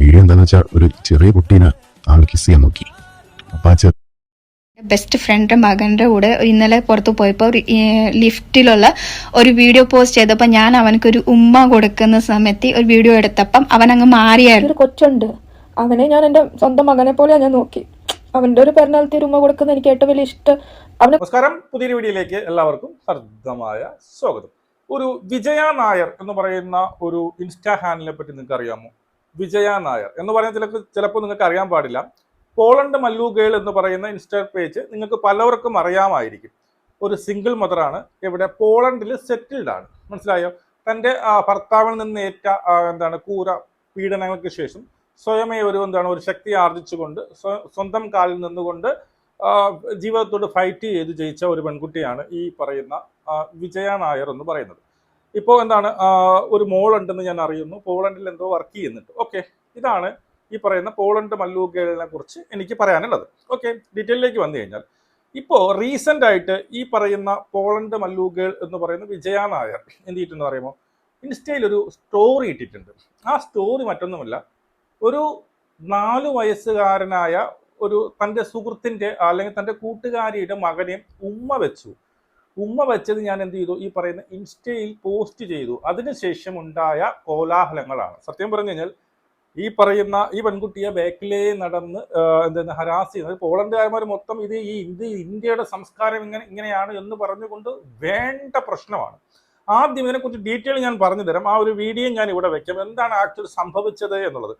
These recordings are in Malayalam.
വീഡിയോ എന്താന്ന് വെച്ചാൽ ഒരു ചെറിയ കുട്ടീനെ ആൾ കിസ് ചെയ്യാൻ നോക്കി. അപ്പൊ ആ ചെറിയ ബെസ്റ്റ് ഫ്രണ്ട് മകന്റെ കൂടെ ഇന്നലെ പുറത്ത് പോയപ്പോൾ ഒരു, ലിഫ്റ്റിലുള്ള ഒരു വീഡിയോ പോസ്റ്റ് ചെയ്തപ്പോൾ ഞാൻ അവനക്കൊരു ഉമ്മ കൊടുക്കുന്ന സമയത്ത് ഒരു വീഡിയോ എടുത്തപ്പം അവൻ അങ്ങ് മാറിയായിരുന്നു. ഒരു കൊച്ചുണ്ട്. അവനെ ഞാൻ എന്റെ സ്വന്തം മകനെ പോലെ ഞാൻ നോക്കി. അവന്റെ ഒരു പെരുന്നാളത്തെ ഒരു ഉമ്മ കൊടുക്കുന്ന എനിക്ക് ഏറ്റവും വലിയ ഇഷ്ടം. അവനെ നമസ്കാരം. പുതിയൊരു വീഡിയോയിലേക്ക് എല്ലാവർക്കും ഹർദ്ദമായ സ്വാഗതം. ഒരു വിജയ നായർ എന്ന് പറയുന്ന ഒരു ഇൻസ്റ്റാ ഹാൻഡിലെ പറ്റി നിങ്ങൾക്ക് അറിയാമോ വിജയ നായർ എന്ന് പറയുന്ന ചിലപ്പോൾ ചിലപ്പോൾ നിങ്ങൾക്ക് അറിയാൻ പാടില്ല. പോളണ്ട് മല്ലു ഗേൾ എന്ന് പറയുന്ന ഇൻസ്റ്റാ പേജ് നിങ്ങൾക്ക് പലവർക്കും അറിയാമായിരിക്കും. ഒരു സിംഗിൾ മദറാണ് ഇവിടെ പോളണ്ടിൽ സെറ്റിൽഡ് ആണ്. മനസ്സിലായോ? തന്റെ ഭർത്താവിൽ നിന്ന് ഏറ്റ എന്താണ് കൂര പീഡനങ്ങൾക്ക് ശേഷം സ്വയമേ ഒരു എന്താണ് ഒരു ശക്തി ആർജിച്ചുകൊണ്ട് സ്വ- സ്വന്തം കാലിൽ നിന്നുകൊണ്ട് ജീവിതത്തോട് ഫൈറ്റ് ചെയ്ത് ജയിച്ച ഒരു പെൺകുട്ടിയാണ് ഈ പറയുന്ന വിജയ നായർ എന്ന് പറയുന്നത്. ഇപ്പോൾ എന്താണ്? ഒരു മോൾ ഉണ്ടെന്ന് ഞാൻ അറിയുന്നു. പോളണ്ടിൽ എന്തോ വർക്ക് ചെയ്യുന്നുണ്ട്. ഓക്കെ ഇതാണ് ഈ പറയുന്ന പോളണ്ട് മല്ലൂഗേളിനെ കുറിച്ച് എനിക്ക് പറയാനുള്ളത്. ഓക്കെ ഡീറ്റെയിലേക്ക് വന്നു കഴിഞ്ഞാൽ ഇപ്പോൾ റീസെന്റ് ആയിട്ട് ഈ പറയുന്ന പോളണ്ട് മല്ലൂഗേൾ എന്ന് പറയുന്ന വിജയ നായർ എന്ത് ചെയ്തിട്ടുണ്ടെന്ന് അറിയുമോ? ഇൻസ്റ്റയിൽ ഒരു സ്റ്റോറി ഇട്ടിട്ടുണ്ട്. ആ സ്റ്റോറി മറ്റൊന്നുമല്ല ഒരു നാല് വയസ്സുകാരനായ ഒരു തന്റെ സുഹൃത്തിന്റെ അല്ലെങ്കിൽ തന്റെ കൂട്ടുകാരിയുടെ മകനെ ഉമ്മ വെച്ചു. ഉമ്മ വെച്ചത് ഞാൻ എന്ത് ചെയ്തു? ഈ പറയുന്ന ഇൻസ്റ്റയിൽ പോസ്റ്റ് ചെയ്തു. അതിനുശേഷം ഉണ്ടായ കോലാഹലങ്ങളാണ്. സത്യം പറഞ്ഞു കഴിഞ്ഞാൽ ഈ പറയുന്ന ഈ പെൺകുട്ടിയെ ബാക്കിലേ നടന്ന് എന്താ ഹരാസ് ചെയ്യുന്നത്. പോളണ്ടുകാരന്മാർ മൊത്തം ഇത് ഈ ഇത് ഇന്ത്യയുടെ സംസ്കാരം ഇങ്ങനെ ഇങ്ങനെയാണ് എന്ന് പറഞ്ഞുകൊണ്ട് വേണ്ട പ്രശ്നമാണ്. ആദ്യം ഇതിനെക്കുറിച്ച് ഡീറ്റെയിൽ ഞാൻ പറഞ്ഞു തരാം. ആ ഒരു വീഡിയോ ഞാൻ ഇവിടെ വെക്കാം. എന്താണ് ആക്ച്വലി സംഭവിച്ചത് എന്നുള്ളത്.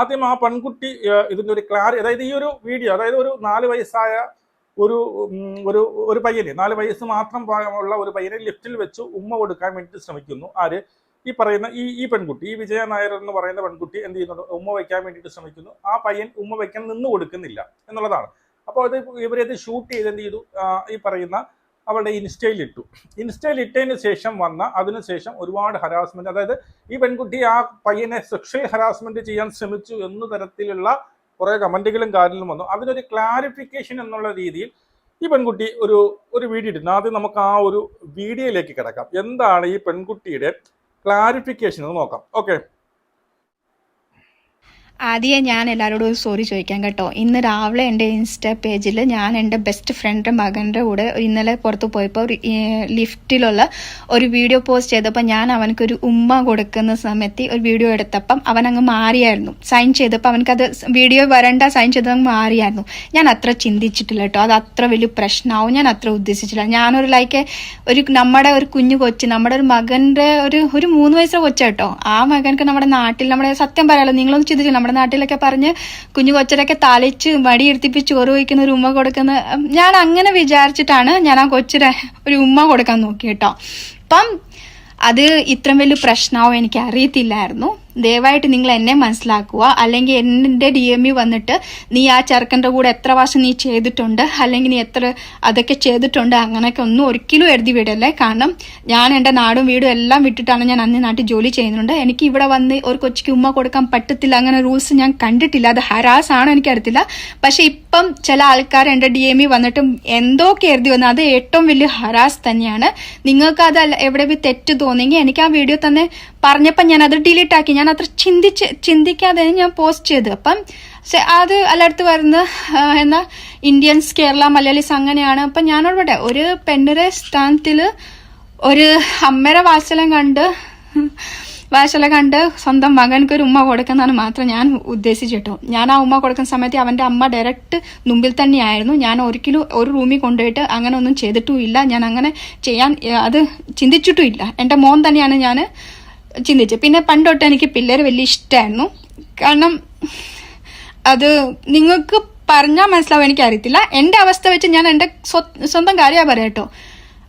ആദ്യം ആ പെൺകുട്ടി ഇതിന്റെ ഒരു ക്ലാരി അതായത് ഈ ഒരു വീഡിയോ അതായത് ഒരു നാല് വയസ്സായ ഒരു ഒരു ഒരു പയ്യനെ നാല് വയസ്സ് മാത്രം പ്രായമുള്ള ഒരു പയ്യനെ ലിഫ്റ്റിൽ വെച്ച് ഉമ്മ കൊടുക്കാൻ വേണ്ടി ശ്രമിക്കുന്നു. ആര്? ഈ പറയുന്ന ഈ ഈ പെൺകുട്ടി ഈ വിജയ നായർ എന്ന് പറയുന്ന പെൺകുട്ടി എന്ത് ചെയ്യുന്നുണ്ട്? ഉമ്മ വയ്ക്കാൻ വേണ്ടിയിട്ട് ശ്രമിക്കുന്നു. ആ പയ്യൻ ഉമ്മ വയ്ക്കാൻ നിന്ന് കൊടുക്കുന്നില്ല എന്നുള്ളതാണ്. അപ്പോൾ അത് ഇവരത് ഷൂട്ട് ചെയ്ത് എന്ത് ചെയ്തു? ഈ പറയുന്ന അവളുടെ ഇൻസ്റ്റയിൽ ഇട്ടു. ഇൻസ്റ്റയിൽ ഇട്ടതിന് ശേഷം വന്ന അതിനുശേഷം ഒരുപാട് ഹരാസ്മെന്റ് അതായത് ഈ പെൺകുട്ടി ആ പയ്യനെ സെക്ഷൽ ഹരാസ്മെന്റ് ചെയ്യാൻ ശ്രമിച്ചു എന്ന തരത്തിലുള്ള കുറേ കമന്റുകളും കാര്യങ്ങളും വന്നു. അതിനൊരു ക്ലാരിഫിക്കേഷൻ എന്നുള്ള രീതിയിൽ ഈ പെൺകുട്ടി ഒരു ഒരു വീഡിയോ ഇടുന്നു ആദ്യം നമുക്ക് ആ ഒരു വീഡിയോയിലേക്ക് കിടക്കാം. എന്താണ് ഈ പെൺകുട്ടിയുടെ ക്ലാരിഫിക്കേഷൻ എന്ന് നോക്കാം. ഓക്കെ ആദ്യം ഞാൻ എല്ലാവരോടും ഒരു സോറി ചോദിക്കാം കേട്ടോ. ഇന്ന് രാവിലെ എന്റെ ഇൻസ്റ്റാ പേജിൽ ഞാൻ എന്റെ ബെസ്റ്റ് ഫ്രണ്ട് മകന്റെ കൂടെ ഇന്നലെ പുറത്ത് പോയപ്പോൾ ലിഫ്റ്റിലുള്ള ഒരു വീഡിയോ പോസ്റ്റ് ചെയ്തപ്പോൾ ഞാൻ അവനക്കൊരു ഉമ്മ കൊടുക്കുന്ന സമയത്ത് ഒരു വീഡിയോ എടുത്തപ്പം അവൻ അങ്ങ് മാറിയായിരുന്നു. സൈൻ ചെയ്തപ്പോൾ അവനക്കത് വീഡിയോ വരണ്ട സൈൻ ചെയ്തത് മാറിയായിരുന്നു. ഞാൻ അത്ര ചിന്തിച്ചിട്ടില്ല കേട്ടോ. അത് അത്ര വലിയ പ്രശ്നമാവും ഞാൻ അത്ര ഉദ്ദേശിച്ചില്ല ഞാനൊരു ലൈക്ക് ഒരു നമ്മുടെ ഒരു കുഞ്ഞു കൊച്ച് നമ്മുടെ ഒരു മകന്റെ ഒരു ഒരു മൂന്ന് വയസ്സുള്ള കൊച്ചാട്ടോ ആ മകൻക്ക് നമ്മുടെ നാട്ടിൽ നമ്മുടെ സത്യം പറയാലോ നിങ്ങളൊന്നും ചിന്തിച്ചു നമ്മുടെ നാട്ടിലൊക്കെ പറഞ്ഞ് കുഞ്ഞു കൊച്ചരൊക്കെ തലച്ച് മടിയെടുത്തിപ്പിച്ച് ചോറ് വയ്ക്കുന്ന ഒരു ഉമ്മ കൊടുക്കുന്ന ഞാൻ അങ്ങനെ വിചാരിച്ചിട്ടാണ് ഞാൻ ആ കൊച്ചിന് ഒരു ഉമ്മ കൊടുക്കാൻ നോക്കി കേട്ടോ അപ്പം അത് ഇത്രയും വലിയ പ്രശ്നമാവും എനിക്ക് അറിയത്തില്ലായിരുന്നു ദയവായിട്ട് നിങ്ങൾ എന്നെ മനസ്സിലാക്കുക. അല്ലെങ്കിൽ എന്റെ ഡി എം വന്നിട്ട് നീ ആ ചെറുക്കന്റെ കൂടെ എത്ര വർഷം നീ ചെയ്തിട്ടുണ്ട്? അല്ലെങ്കിൽ നീ എത്ര അതൊക്കെ ചെയ്തിട്ടുണ്ട്? അങ്ങനെയൊക്കെ ഒന്നും ഒരിക്കലും എഴുതി വിടല്ലേ? കാരണം ഞാൻ എന്റെ നാടും വീടും എല്ലാം വിട്ടിട്ടാണ് ഞാൻ അന്ന് നാട്ടിൽ ജോലി ചെയ്യുന്നുണ്ട്. എനിക്ക് ഇവിടെ വന്ന് ഒരു കൊച്ചിക്ക് ഉമ്മ കൊടുക്കാൻ പറ്റത്തില്ല. അങ്ങനെ റൂൾസ് ഞാൻ കണ്ടിട്ടില്ല. അത് ഹരാസ് ആണ് എനിക്കറിയത്തില്ല പക്ഷെ ഇപ്പം ചില ആൾക്കാർ എന്റെ ഡി എം വന്നിട്ടും എന്തൊക്കെ എഴുതി വന്നു അത് ഏറ്റവും വലിയ ഹരാസ് തന്നെയാണ്. നിങ്ങൾക്ക് അത് എവിടെ തെറ്റ് തോന്നിയെങ്കിൽ എനിക്ക് ആ വീഡിയോ തന്നെ പറഞ്ഞപ്പോൾ ഞാൻ അത് ഡിലീറ്റ് ആക്കി അത്ര ചിന്തിച്ച് ചിന്തിക്കാതെ ഞാൻ പോസ്റ്റ് ചെയ്തു അപ്പം അത് എല്ലായിടത്ത് വരുന്ന എന്താ ഇന്ത്യൻസ് കേരള മലയാളീസ് അങ്ങനെയാണ്. അപ്പം ഞാനോട് പറയട്ടെ ഒരു പെണ്ണിന്റെ സ്ഥാനത്തിൽ ഒരു അമ്മയുടെ വാത്സല്യം കണ്ട് വാശല കണ്ട് സ്വന്തം മകൻക്ക് ഒരു ഉമ്മ കൊടുക്കുന്നതാണ് മാത്രം ഞാൻ ഉദ്ദേശിച്ചിട്ടോ. ഞാൻ ആ ഉമ്മ കൊടുക്കുന്ന സമയത്ത് അവന്റെ അമ്മ ഡയറക്റ്റ് മുമ്പിൽ തന്നെയായിരുന്നു. ഞാൻ ഒരിക്കലും ഒരു റൂമിൽ കൊണ്ടുപോയിട്ട് അങ്ങനെ ഒന്നും ചെയ്തിട്ടുമില്ല. ഞാൻ അങ്ങനെ ചെയ്യാൻ അത് ചിന്തിച്ചിട്ടുമില്ല. എന്റെ മോൻ തന്നെയാണ് ഞാൻ ചിന്തിച്ചത് പിന്നെ പണ്ടോട്ട് എനിക്ക് പിള്ളേർ വലിയ ഇഷ്ടമായിരുന്നു കാരണം അത് നിങ്ങൾക്ക് പറഞ്ഞാൽ മനസ്സിലാവും എനിക്കറിയത്തില്ല. എന്റെ അവസ്ഥ വെച്ച് ഞാൻ എന്റെ സ്വന്തം കാര്യമാണ് പറയാം കേട്ടോ.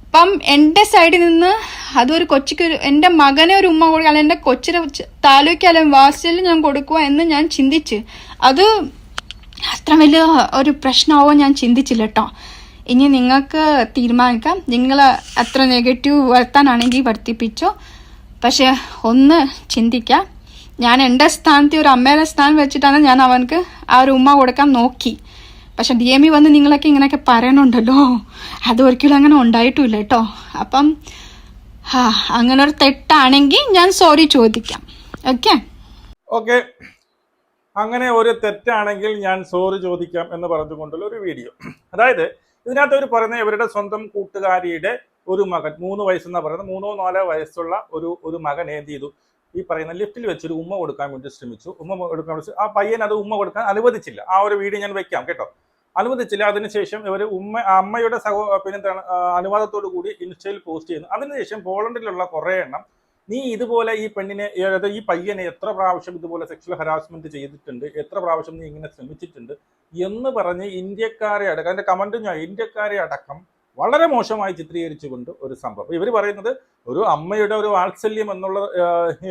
അപ്പം എന്റെ സൈഡിൽ നിന്ന് അതൊരു കൊച്ചിക്ക് ഒരു എന്റെ മകനെ ഒരു ഉമ്മ കൊടുക്കുക അല്ലെങ്കിൽ എന്റെ കൊച്ചിനെ താലൂക്ക് അല്ലെങ്കിൽ വാസലിൽ ഞാൻ കൊടുക്കുക എന്ന് ഞാൻ ചിന്തിച്ച്. അത് അത്ര വലിയ ഒരു പ്രശ്നമാവോ ഞാൻ ചിന്തിച്ചില്ല കേട്ടോ. ഇനി നിങ്ങൾക്ക് തീരുമാനിക്കാം. നിങ്ങൾ അത്ര നെഗറ്റീവ് വരുത്താനാണെങ്കിൽ വർത്തിപ്പിച്ചോ പക്ഷെ ഒന്ന് ചിന്തിക്കാം. ഞാൻ എന്റെ സ്ഥാനത്ത് ഒരു അമ്മയുടെ സ്ഥാനം വെച്ചിട്ടാണ് ഞാൻ അവനക്ക് ആ ഒരു ഉമ്മ കൊടുക്കാൻ നോക്കി. പക്ഷെ ഡി എം ഇ വന്ന് നിങ്ങളൊക്കെ ഇങ്ങനെയൊക്കെ പറയണുണ്ടല്ലോ. അത് ഒരിക്കലും അങ്ങനെ ഉണ്ടായിട്ടുമില്ല കേട്ടോ. അപ്പം അങ്ങനെ ഒരു തെറ്റാണെങ്കിൽ ഞാൻ സോറി ചോദിക്കാം. ഓക്കെ ഓക്കെ അങ്ങനെ ഒരു തെറ്റാണെങ്കിൽ ഞാൻ സോറി ചോദിക്കാം എന്ന് പറഞ്ഞുകൊണ്ടുള്ള ഒരു വീഡിയോ അതായത് ഇതിനകത്ത് അവർ പറയുന്നത് ഇവരുടെ സ്വന്തം കൂട്ടുകാരിയുടെ ഒരു മകൻ മൂന്ന് വയസ്സെന്നാ പറയുന്നത്. മൂന്നോ നാലോ വയസ്സുള്ള ഒരു ഒരു മകൻ എന്ത് ചെയ്തു? ഈ പറയുന്ന ലിഫ്റ്റിൽ വെച്ചൊരു ഉമ്മ കൊടുക്കാൻ വേണ്ടി ശ്രമിച്ചു. ഉമ്മ കൊടുക്കാൻ വേണ്ടി ആ പയ്യൻ അത് ഉമ്മ കൊടുക്കാൻ അനുവദിച്ചില്ല. ആ ഒരു വീഡിയോ ഞാൻ വെക്കാം കേട്ടോ. അനുവദിച്ചില്ല. അതിനുശേഷം ഇവർ ഉമ്മ അമ്മയുടെ സഹോ പിന്നെന്താണ് അനുവാദത്തോടു കൂടി ഇൻസ്റ്റയിൽ പോസ്റ്റ് ചെയ്യുന്നു. അതിനുശേഷം പോളണ്ടിലുള്ള കുറേ എണ്ണം നീ ഇതുപോലെ ഈ പെണ്ണിനെ അതായത് ഈ പയ്യനെ എത്ര പ്രാവശ്യം ഇതുപോലെ സെക്ഷൽ ഹരാസ്മെന്റ് ചെയ്തിട്ടുണ്ട്? എത്ര പ്രാവശ്യം നീ ഇങ്ങനെ ശ്രമിച്ചിട്ടുണ്ട്? എന്ന് പറഞ്ഞ് ഇന്ത്യക്കാരെ അടക്കം അതിന്റെ കമന്റ് ഞാൻ ഇന്ത്യക്കാരെ അടക്കം വളരെ മോശമായി ചിത്രീകരിച്ചുകൊണ്ട് ഒരു സംഭവം. ഇവർ പറയുന്നത് ഒരു അമ്മയുടെ ഒരു വാത്സല്യം എന്നുള്ള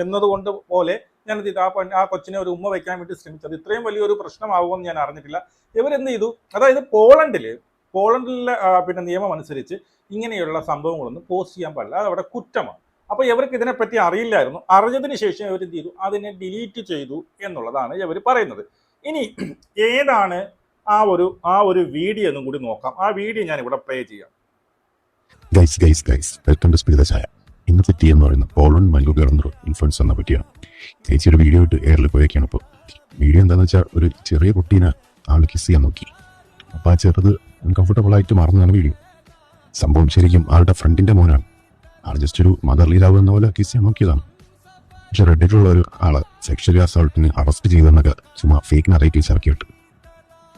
എന്നതുകൊണ്ട് പോലെ ഞാൻ ഇത് ആ ആ കൊച്ചിനെ ഒരു ഉമ്മ വയ്ക്കാൻ വേണ്ടി ശ്രമിച്ചത്. ഇത്രയും വലിയൊരു പ്രശ്നമാകുമെന്ന് ഞാൻ അറിഞ്ഞിട്ടില്ല. ഇവരെന്ത് ചെയ്തു? അതായത് പോളണ്ടിൽ പോളണ്ടിലെ പിന്നെ നിയമം അനുസരിച്ച് ഇങ്ങനെയുള്ള സംഭവങ്ങളൊന്നും പോസ്റ്റ് ചെയ്യാൻ പാടില്ല. അത് അവിടെ കുറ്റമാണ്. അപ്പോൾ ഇവർക്ക് ഇതിനെപ്പറ്റി അറിയില്ലായിരുന്നു. അറിഞ്ഞതിന് ശേഷം ഇവർ എന്ത് ചെയ്തു? അതിനെ ഡിലീറ്റ് ചെയ്തു എന്നുള്ളതാണ് ഇവർ പറയുന്നത്. ഇനി ഏതാണ് ആ ഒരു ആ ഒരു വീഡിയോ എന്നും കൂടി നോക്കാം. ആ വീഡിയോ ഞാൻ ഇവിടെ പ്ലേ ചെയ്യാം. Guys guys guys welcome to സ്പിരിത ചായ ഇന്നത്തെ ടീ എന്ന് പറയുന്നത് പോളൺ മൈലോ എന്നൊരു ഇൻഫ്ലുവൻസ് എന്ന പറ്റിയാണ് ചേച്ചിയുടെ വീഡിയോ ഇട്ട് എയറിൽ പോയേക്കാണ് ഇപ്പോൾ വീഡിയോ എന്താണെന്ന് വെച്ചാൽ ഒരു ചെറിയ കുട്ടീനെ ആൾ കിസ് ചെയ്യാൻ നോക്കി. അപ്പോൾ ആ ചെറുത് അൺകംഫർട്ടബിൾ ആയിട്ട് മാറുന്നതാണ് വീഡിയോ സംഭവം ശരിക്കും ആളുടെ ഫ്രണ്ടിന്റെ മോനാണ്. ആൾ ജസ്റ്റ് ഒരു മദർലി ലവ് എന്ന പോലെ കിസ് ചെയ്യാൻ നോക്കിയതാണ്. പക്ഷെ റെഡിറ്റുള്ള ഒരു ആൾ സെക്ഷലി അസോൾട്ടിന് അറസ്റ്റ് ചെയ്തെന്നൊക്കെ ചുമ്മാ ഫേക്ക് നറേറ്റീവ്സ് ഇറക്കിയിട്ട്.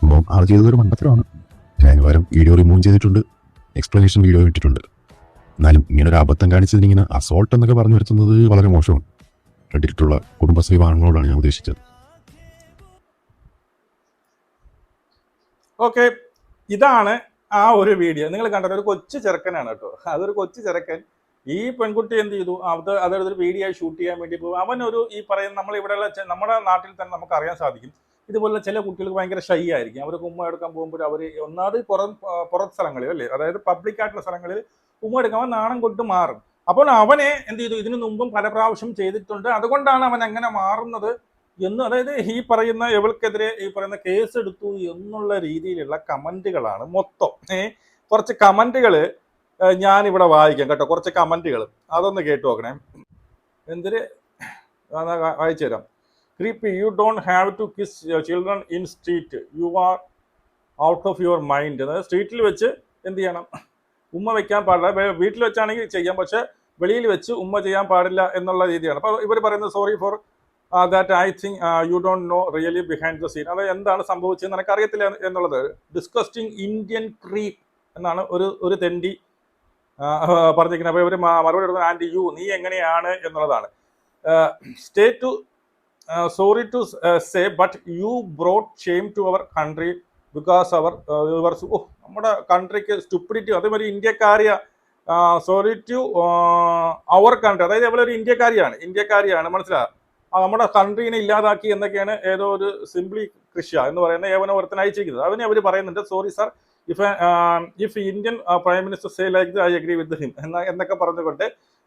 അപ്പം ആൾ ചെയ്തത് ഒരു മണ്ടത്തരമാണ്. ഞാൻ വരും വീഡിയോ റിമൂവ് ചെയ്തിട്ടുണ്ട്. എക്സ്പ്ലനേഷൻ വീഡിയോ ഇട്ടിട്ടുണ്ട്. എന്നാലും ഇങ്ങനെ ഒരു അബദ്ധം കാണിച്ചതിന് ഇങ്ങനെ അസോൾട്ട് എന്നൊക്കെ പറഞ്ഞു വരുത്തുന്നത് വളരെ മോശമാണ്. റെഡിറ്റുള്ള കുടുംബശ്രീ വാഹനങ്ങളോടാണ് ഞാൻ ഉദ്ദേശിച്ചത്. ഓക്കെ ഇതാണ് ആ ഒരു വീഡിയോ നിങ്ങൾ കണ്ടത് ഒരു കൊച്ചു ചെറുക്കനാണ് കേട്ടോ. അതൊരു കൊച്ചു ചെറുക്കൻ. ഈ പെൺകുട്ടി എന്ത് ചെയ്തു? അത് അതൊരു വീഡിയോ ഷൂട്ട് ചെയ്യാൻ വേണ്ടി പോകും അവനൊരു ഈ പറയുന്ന നമ്മൾ ഇവിടെയുള്ള നമ്മുടെ നാട്ടിൽ തന്നെ നമുക്ക് അറിയാൻ സാധിക്കും. ഇതുപോലെ ചില കുട്ടികൾക്ക് ഭയങ്കര ഷൈ ആയിരിക്കും. അവർ ഉമ്മ എടുക്കാൻ പോകുമ്പോൾ അവർ ഒന്നാമത് പുറം പുറത്ത് സ്ഥലങ്ങളിൽ അല്ലേ? അതായത് പബ്ലിക് ആയിട്ടുള്ള സ്ഥലങ്ങളിൽ ഉമ്മ എടുക്കാൻ അവൻ നാണം കൊണ്ട് മാറും. അപ്പോൾ അവനെ എന്ത് ചെയ്തു? ഇതിനു മുമ്പും പല പ്രാവശ്യം ചെയ്തിട്ടുണ്ട്. അതുകൊണ്ടാണ് അവൻ അങ്ങനെ മാറുന്നത് എന്ന് അതായത് ഈ പറയുന്ന ഇവൾക്കെതിരെ ഈ പറയുന്ന കേസ് എടുത്തു എന്നുള്ള രീതിയിലുള്ള കമന്റുകളാണ് മൊത്തം. ഏഹ് കുറച്ച് കമന്റുകൾ ഞാൻ ഇവിടെ വായിക്കാം കേട്ടോ. കുറച്ച് കമന്റുകൾ അതൊന്ന് കേട്ടു നോക്കണേ. എന്തിന് വായിച്ചു തരാം. Creepy you don't have to kiss children in street you are out of your mind അതായത് സ്ട്രീറ്റിൽ വെച്ച് എന്ത് ചെയ്യണം? ഉമ്മ വെക്കാൻ പാടില്ല. വീട്ടിൽ വെച്ചാണെങ്കിൽ ചെയ്യാം. പക്ഷേ വെളിയിൽ വെച്ച് ഉമ്മ ചെയ്യാൻ പാടില്ല എന്നുള്ള രീതിയാണ്. അപ്പോൾ ഇവർ പറയുന്നത് sorry for that I think you don't know really behind the scene അത് എന്താണ് സംഭവിച്ചത് നിനക്ക് അറിയത്തില്ല എന്നുള്ളത് ഡിസ്കസ്റ്റിംഗ് ഇന്ത്യൻ ക്രീപ്പ് എന്നാണ് ഒരു ഒരു തെണ്ടി പറഞ്ഞിരിക്കുന്നത്. അപ്പോൾ ഇവർ മറുപടി എടുക്കുന്നത് ആന്റി യു നീ എങ്ങനെയാണ്? എന്നുള്ളതാണ്. Stay to sorry to say but you brought shame to our country because our your oh നമ്മുടെ കൺട്രിക്ക് സ്റ്റുപ്പിഡിറ്റി അതേമാതിരി ഇന്ത്യക്കാരിയ സോറി ടു അവർ കൺട്രി അതായത് അവളൊരു ഇന്ത്യക്കാരിയാണ് ഇന്ത്യക്കാരിയാണ് മനസ്സിലാകുക നമ്മുടെ കൺട്രീനെ ഇല്ലാതാക്കി എന്നൊക്കെയാണ് ഏതോ ഒരു സിംപ്ലി കൃഷ്യ എന്ന് പറയുന്ന ഏവന അയച്ചിരിക്കുന്നത്. അതിനെ അവർ പറയുന്നുണ്ട് sorry sir if if Indian prime minister say like I agree with him എന്ന എന്നൊക്കെ പറഞ്ഞുകൊണ്ട്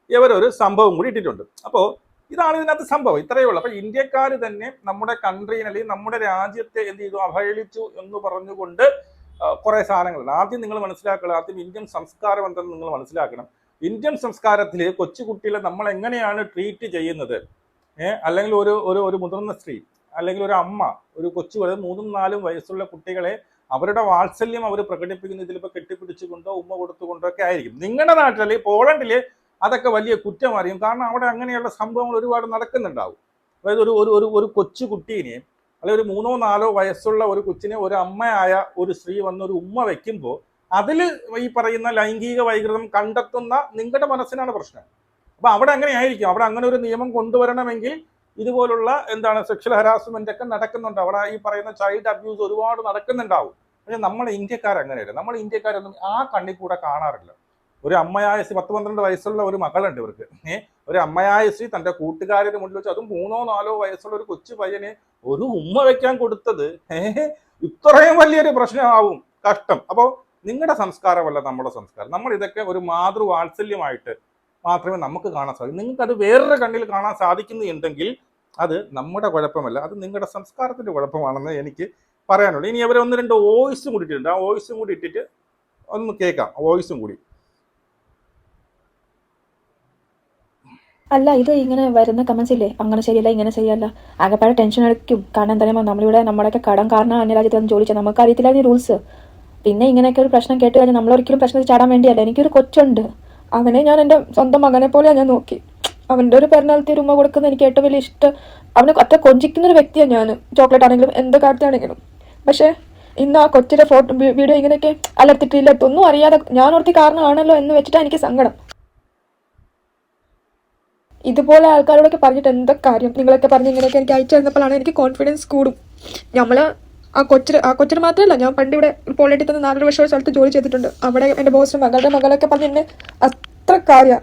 ഇവരൊരു സംഭവം കൂടി ഇട്ടിട്ടുണ്ട്. അപ്പോൾ ഇതാണ് ഇതിനകത്ത് സംഭവം. ഇത്രയേ ഉള്ളൂ. അപ്പൊ ഇന്ത്യക്കാർ തന്നെ നമ്മുടെ കൺട്രീനെ അല്ലെങ്കിൽ നമ്മുടെ രാജ്യത്തെ എന്ത് ചെയ്തു? അവഹേളിച്ചു എന്ന് പറഞ്ഞുകൊണ്ട് കുറെ സാധനങ്ങളുണ്ട് ആദ്യം നിങ്ങൾ മനസ്സിലാക്കണം. ആദ്യം ഇന്ത്യൻ സംസ്കാരം എന്തെന്ന് നിങ്ങൾ മനസ്സിലാക്കണം. ഇന്ത്യൻ സംസ്കാരത്തിൽ കൊച്ചുകുട്ടികളെ നമ്മൾ എങ്ങനെയാണ് ട്രീറ്റ് ചെയ്യുന്നത്? അല്ലെങ്കിൽ ഒരു ഒരു ഒരു മുതിർന്ന സ്ത്രീ അല്ലെങ്കിൽ ഒരു അമ്മ ഒരു കൊച്ചു മൂന്നും നാലും വയസ്സുള്ള കുട്ടികളെ അവരുടെ വാത്സല്യം അവർ പ്രകടിപ്പിക്കുന്ന ഇതിലിപ്പോൾ കെട്ടിപ്പിടിച്ചുകൊണ്ടോ ഉമ്മ കൊടുത്തുകൊണ്ടോ ഒക്കെ ആയിരിക്കും. നിങ്ങളുടെ നാട്ടിൽ പോളണ്ടിൽ അതൊക്കെ വലിയ കുറ്റമായിരിക്കും. കാരണം അവിടെ അങ്ങനെയുള്ള സംഭവങ്ങൾ ഒരുപാട് നടക്കുന്നുണ്ടാവും. അതായത് ഒരു ഒരു ഒരു കൊച്ചു കുട്ടീനെ അല്ലെങ്കിൽ ഒരു മൂന്നോ നാലോ വയസ്സുള്ള ഒരു കൊച്ചിനെ ഒരു അമ്മയായ ഒരു സ്ത്രീ വന്ന് ഒരു ഉമ്മ വെക്കുമ്പോൾ അതിൽ ഈ പറയുന്ന ലൈംഗിക വൈകൃതം കണ്ടെത്തുന്ന നിങ്ങളുടെ മനസ്സിനാണ് പ്രശ്നം. അപ്പോൾ അവിടെ അങ്ങനെ ആയിരിക്കും. അവിടെ അങ്ങനെ ഒരു നിയമം കൊണ്ടുവരണമെങ്കിൽ ഇതുപോലുള്ള എന്താണ് സെക്ഷൽ ഹരാസ്മെന്റ് ഒക്കെ നടക്കുന്നുണ്ട്. അവിടെ ഈ പറയുന്ന ചൈൽഡ് അബ്യൂസ് ഒരുപാട് നടക്കുന്നുണ്ടാവും. പക്ഷെ നമ്മൾ ഇന്ത്യക്കാർ അങ്ങനെയല്ല നമ്മൾ ഇന്ത്യക്കാരൊന്നും ആ കണ്ണിൽ കൂടെ കാണാറില്ല. ഒരു അമ്മയായ സ്ത്രീ പത്ത് പന്ത്രണ്ട് വയസ്സുള്ള ഒരു മകളുണ്ട് ഇവർക്ക്. ഏഹ് ഒരു അമ്മയായ സ്ത്രീ തന്റെ കൂട്ടുകാരുടെ മുന്നിൽ വെച്ച് അതും മൂന്നോ നാലോ വയസ്സുള്ള ഒരു കൊച്ചു പയ്യന് ഒരു ഉമ്മ വെക്കാൻ കൊടുത്തത് ഏഹ് ഇത്രയും വലിയൊരു പ്രശ്നമാവും കഷ്ടം. അപ്പോൾ നിങ്ങളുടെ സംസ്കാരമല്ല നമ്മുടെ സംസ്കാരം. നമ്മൾ ഇതൊക്കെ ഒരു മാതൃവാത്സല്യമായിട്ട് മാത്രമേ നമുക്ക് കാണാൻ സാധിക്കൂ. നിങ്ങൾക്ക് അത് വേറൊരു കണ്ണിൽ കാണാൻ സാധിക്കുന്നുണ്ടെങ്കിൽ അത് നമ്മുടെ കുഴപ്പമല്ല. അത് നിങ്ങളുടെ സംസ്കാരത്തിന്റെ കുഴപ്പമാണെന്ന് എനിക്ക് പറയാനുള്ളൂ. ഇനി അവരെ ഒന്ന് രണ്ട് വോയിസും കൂടി ഇട്ടിട്ടുണ്ട്. ആ വോയിസും കൂടി ഇട്ടിട്ട് ഒന്ന് കേൾക്കാം. വോയിസും കൂടി. അല്ല ഇത് ഇങ്ങനെ വരുന്ന കമൻസ് ഇല്ലേ? അങ്ങനെ ശരിയല്ല ഇങ്ങനെ ശരിയല്ല. ആകെപ്പാടെ ടെൻഷൻ അടിക്കും. കാരണം എന്താ പറയുക നമ്മളിവിടെ നമ്മളൊക്കെ കടം കാരണം അന്യരാജ്യത്ത് വന്ന് ജോലി അറിയത്തില്ല ഈ റൂൾസ് പിന്നെ ഇങ്ങനെയൊക്കെ ഒരു പ്രശ്നം കേട്ട് കഴിഞ്ഞാൽ നമ്മളൊരിക്കലും പ്രശ്നത്തിൽ ചാടാൻ വേണ്ടിയല്ല. എനിക്കൊരു കൊച്ചുണ്ട്. അവനെ ഞാൻ എന്റെ സ്വന്തം മകനെ പോലെയാണ് ഞാൻ നോക്കി. അവന്റെ ഒരു പെരുന്നാളത്തെ ഒരു ഉമ്മ കൊടുക്കുന്ന എനിക്ക് ഏറ്റവും വലിയ ഇഷ്ടം അവനെ അത്ര കൊഞ്ചിക്കുന്ന ഒരു വ്യക്തിയാണ് ഞാൻ ചോക്ലേറ്റ് ആണെങ്കിലും എന്ത് കാര്യത്തിലാണെങ്കിലും പക്ഷേ ഇന്ന് ആ കൊച്ചിന്റെ ഫോട്ടോ വീഡിയോ ഇങ്ങനെയൊക്കെ അലർത്തിട്ടില്ല ഒന്നും അറിയാതെ ഞാൻ ഓർത്തി കാരണമാണല്ലോ എന്ന് വെച്ചിട്ടാണ് എനിക്ക് സങ്കടം. ഇതുപോലെ ആൾക്കാരോടൊക്കെ പറഞ്ഞിട്ട് എന്താ കാര്യം? നിങ്ങളൊക്കെ പറഞ്ഞ് ഇങ്ങനെയൊക്കെ എനിക്ക് അയച്ചു തന്നപ്പോഴാണ് എനിക്ക് കോൺഫിഡൻസ് കൂടും. നമ്മൾ ആ കൊച്ചിന് ആ കൊച്ചിന് മാത്രമല്ല ഞാൻ പണ്ട് ഇവിടെ പോളിറ്റി തന്നെ നാലര വർഷം സ്ഥലത്ത് ജോലി ചെയ്തിട്ടുണ്ട്. അവിടെ എന്റെ ബോസിന് മകളുടെ മകളൊക്കെ പറഞ്ഞ് എന്നെ അത്ര കാര്യ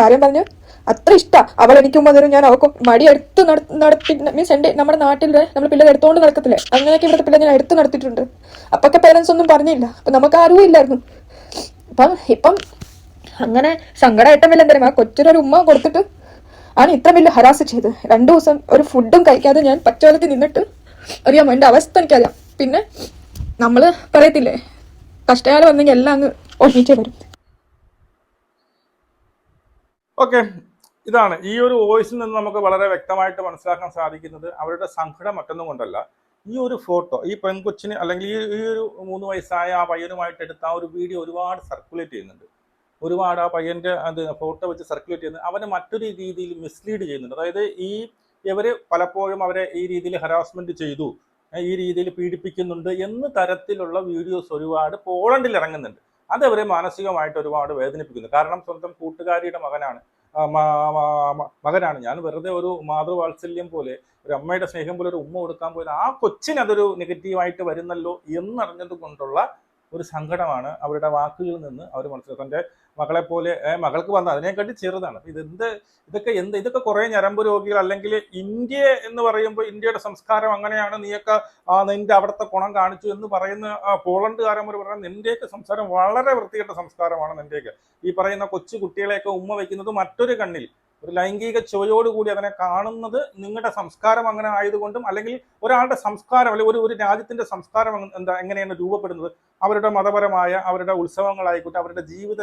കാര്യം പറഞ്ഞ് അത്ര ഇഷ്ടമാണ് അവൾ എനിക്ക് തരും ഞാൻ അവൾക്ക് മടി എടുത്ത് നടത്തി മീൻസ് എന്റെ നമ്മുടെ നാട്ടിൽ നമ്മൾ പിള്ളേർ എടുത്തുകൊണ്ട് നടക്കത്തില്ലേ? അങ്ങനെയൊക്കെ ഇവിടുത്തെ പിള്ളേർ ഞാൻ എടുത്ത് നടത്തിയിട്ടുണ്ട്. അപ്പൊക്കെ പേരൻസ് ഒന്നും പറഞ്ഞില്ല. അപ്പം നമുക്ക് ആരും ഇല്ലായിരുന്നു അപ്പം ഇപ്പം അങ്ങനെ സങ്കടമായിട്ടും വലിയ എന്തായാലും. ആ കൊച്ചിനൊരു ഉമ്മ കൊടുത്തിട്ട് ആണ് ഇത്ര വലിയ ഹരാസ് ചെയ്ത് രണ്ടു ദിവസം ഒരു ഫുഡും കഴിക്കാതെ ഞാൻ പച്ചവലത്തിൽ നിന്നിട്ട് അറിയാം എന്റെ അവസ്ഥ എനിക്കറിയാം. പിന്നെ നമ്മൾ പറയത്തില്ലേ കഷ്ടകാലം വന്നെങ്കിൽ എല്ലാം അങ്ങ് ഒന്നിച്ചേ വരും. ഓക്കെ ഇതാണ് ഈ ഒരു വോയിസിൽ നിന്ന് നമുക്ക് വളരെ വ്യക്തമായിട്ട് മനസ്സിലാക്കാൻ സാധിക്കുന്നത് അവരുടെ സങ്കടം മറ്റൊന്നും കൊണ്ടല്ല. ഈ ഒരു ഫോട്ടോ ഈ പെൺകൊച്ചിന് അല്ലെങ്കിൽ ഈ ഒരു മൂന്ന് വയസ്സായ ആ പയ്യനുമായിട്ട് എടുത്ത ആ ഒരു വീഡിയോ ഒരുപാട് സർക്കുലേറ്റ് ചെയ്യുന്നുണ്ട്. ഒരുപാട് ആ പയ്യന്റെ അത് ഫോട്ടോ വെച്ച് സർക്കുലേറ്റ് ചെയ്യുന്നത് അവനെ മറ്റൊരു രീതിയിൽ മിസ്ലീഡ് ചെയ്യുന്നുണ്ട്. അതായത് ഈ ഇവർ പലപ്പോഴും അവരെ ഈ രീതിയിൽ ഹരാസ്മെന്റ് ചെയ്തു ഈ രീതിയിൽ പീഡിപ്പിക്കുന്നുണ്ട് എന്ന തരത്തിലുള്ള വീഡിയോസ് ഒരുപാട് പോളണ്ടിൽ ഇറങ്ങുന്നുണ്ട്. അത് അവരെ മാനസികമായിട്ട് ഒരുപാട് വേദനിപ്പിക്കുന്നു. കാരണം സ്വന്തം കൂട്ടുകാരിയുടെ മകനാണ് മകനാണ് ഞാൻ. വെറുതെ ഒരു മാതൃവാത്സല്യം പോലെ ഒരു അമ്മയുടെ സ്നേഹം പോലെ ഒരു ഉമ്മ കൊടുക്കാൻ പോയത് ആ കൊച്ചിന് അതൊരു നെഗറ്റീവായിട്ട് വരുന്നല്ലോ എന്നറിഞ്ഞത് കൊണ്ടുള്ള ഒരു സങ്കടമാണ് അവരുടെ വാക്കുകളിൽ നിന്ന് അവർ മനസ്സിലാക്കുന്നത്. തന്റെ മകളെ പോലെ മകൾക്ക് വന്ന അതിനെക്കാട്ടി ചെറുതാണ്. ഇത് ഇതെന്ത് ഇതൊക്കെ എന്ത് ഇതൊക്കെ കുറേ ഞരമ്പ് രോഗികൾ അല്ലെങ്കിൽ ഇന്ത്യ എന്ന് പറയുമ്പോൾ ഇന്ത്യയുടെ സംസ്കാരം അങ്ങനെയാണ് നീയൊക്കെ നിന്റെ അവിടുത്തെ ഗുണം കാണിച്ചു എന്ന് പറയുന്ന പോളണ്ടുകാരൻ ഒരു പറയുന്നത് നിന്റെയൊക്കെ സംസ്കാരം വളരെ വൃത്തികെട്ട സംസ്കാരമാണ് നിന്റെയൊക്കെ. ഈ പറയുന്ന കൊച്ചു കുട്ടികളെയൊക്കെ ഉമ്മ വയ്ക്കുന്നത് മറ്റൊരു കണ്ണിൽ. ഒരു ലൈംഗിക ചുവയോടുകൂടി അതിനെ കാണുന്നത് നിങ്ങളുടെ സംസ്കാരം അങ്ങനെ ആയതുകൊണ്ടും അല്ലെങ്കിൽ ഒരാളുടെ സംസ്കാരം അല്ലെങ്കിൽ ഒരു ഒരു രാജ്യത്തിന്റെ സംസ്കാരം എന്താ എങ്ങനെയാണ് രൂപപ്പെടുന്നത്? അവരുടെ മതപരമായ അവരുടെ ഉത്സവങ്ങളായിക്കോട്ടെ അവരുടെ ജീവിത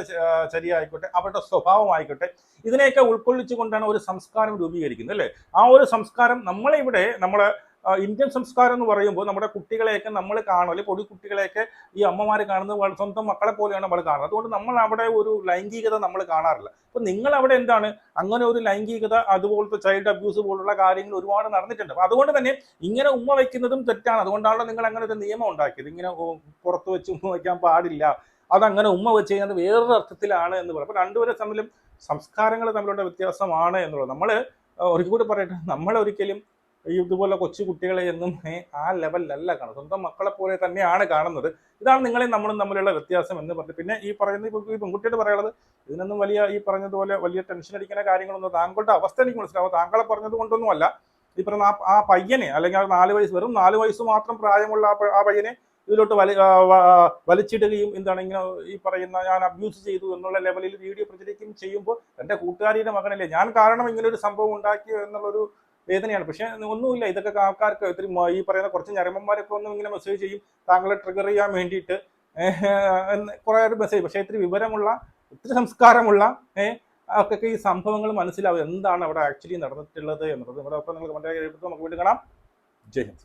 ചര്യ ആയിക്കോട്ടെ അവരുടെ സ്വഭാവമായിക്കോട്ടെ ഇതിനെയൊക്കെ ഉൾക്കൊള്ളിച്ചുകൊണ്ടാണ് ഒരു സംസ്കാരം രൂപീകരിക്കുന്നത് അല്ലേ? ആ ഒരു സംസ്കാരം നമ്മളെ ഇവിടെ നമ്മളെ ഇന്ത്യൻ സംസ്കാരം എന്ന് പറയുമ്പോൾ നമ്മുടെ കുട്ടികളെയൊക്കെ നമ്മൾ കാണും അല്ലെങ്കിൽ പൊടി കുട്ടികളെയൊക്കെ ഈ അമ്മമാർ കാണുന്നത് സ്വന്തം മക്കളെ പോലെയാണ് നമ്മൾ കാണുന്നത്. അതുകൊണ്ട് നമ്മൾ അവിടെ ഒരു ലൈംഗികത നമ്മൾ കാണാറില്ല. അപ്പൊ നിങ്ങൾ അവിടെ എന്താണ്? അങ്ങനെ ഒരു ലൈംഗികത അതുപോലത്തെ ചൈൽഡ് അബ്യൂസ് പോലുള്ള കാര്യങ്ങൾ ഒരുപാട് നടന്നിട്ടുണ്ട്. അപ്പൊ അതുകൊണ്ട് തന്നെ ഇങ്ങനെ ഉമ്മ വയ്ക്കുന്നതും തെറ്റാണ്. അതുകൊണ്ടാണല്ലോ നിങ്ങൾ അങ്ങനെ ഒരു നിയമം ഉണ്ടാക്കിയത്. ഇങ്ങനെ പുറത്ത് വെച്ച് ഉമ്മ വയ്ക്കാൻ പാടില്ല. അതങ്ങനെ ഉമ്മ വെച്ച് കഴിഞ്ഞാൽ വേറൊരു അർത്ഥത്തിലാണ് എന്ന് പറയും. അപ്പൊ രണ്ടുപേരെ തമ്മിലും സംസ്കാരങ്ങൾ തമ്മിലുള്ള വ്യത്യാസമാണ് എന്നുള്ളത്. നമ്മൾ ഒരിക്കൽ കൂടി പറയട്ടെ. നമ്മൾ ഒരിക്കലും ഇതുപോലെ കൊച്ചു കുട്ടികളെ എന്നും ആ ലെവലിലല്ല കാണുന്നത്. സ്വന്തം മക്കളെ പോലെ തന്നെയാണ് കാണുന്നത്. ഇതാണ് നിങ്ങളെ നമ്മളും തമ്മിലുള്ള വ്യത്യാസം എന്ന് പറഞ്ഞു പിന്നെ ഈ പറയുന്ന ഈ പെൺകുട്ടിയോട് പറയുന്നത് ഇതിനൊന്നും വലിയ ഈ പറഞ്ഞതുപോലെ വലിയ ടെൻഷൻ അടിക്കുന്ന കാര്യങ്ങളൊന്നും താങ്കളുടെ അവസ്ഥ എനിക്ക് മനസ്സിലാവും താങ്കളെ പറഞ്ഞത് കൊണ്ടൊന്നുമല്ല. ഈ പറഞ്ഞ ആ പയ്യനെ അല്ലെങ്കിൽ ആ നാല് വയസ്സ് വെറും നാല് വയസ്സ് മാത്രം പ്രായമുള്ള ആ പയ്യനെ ഇതിലോട്ട് വലി വലിച്ചിടുകയും എന്താണ് ഇങ്ങനെ ഈ പറയുന്ന ഞാൻ അബ്യൂസ് ചെയ്തു എന്നുള്ള ലെവലിൽ വീഡിയോ പ്രചരിക്കുകയും ചെയ്യുമ്പോൾ എന്റെ കൂട്ടുകാരിയുടെ മകനല്ലേ? ഞാൻ കാരണം ഇങ്ങനെ ഒരു സംഭവം ഉണ്ടാക്കി എന്നുള്ളൊരു വേദനയാണ്. പക്ഷെ ഒന്നുമില്ല. ഇതൊക്കെ ആൾക്കാർക്ക് ഒത്തിരി ഈ പറയുന്ന കുറച്ച് ഞരമ്പന്മാരൊക്കെ ഒന്നും ഇങ്ങനെ മെസ്സേജ് ചെയ്യും. താങ്കളെ ട്രിഗർ ചെയ്യാൻ വേണ്ടിയിട്ട്. കുറേ ഒരു മെസ്സേജ് പക്ഷേ ഇത്തിരി വിവരമുള്ള ഇത്തിരി സംസ്കാരമുള്ള ഒക്കെ ഈ സംഭവങ്ങൾ മനസ്സിലാവും. എന്താണ് അവിടെ ആക്ച്വലി നടന്നിട്ടുള്ളത് എന്നുള്ളത്. നമ്മുടെ ഒപ്പം നിങ്ങൾ കമന്റ് നമുക്ക് വീണ്ടും കാണാം. ജയ് ഹിന്ദ്.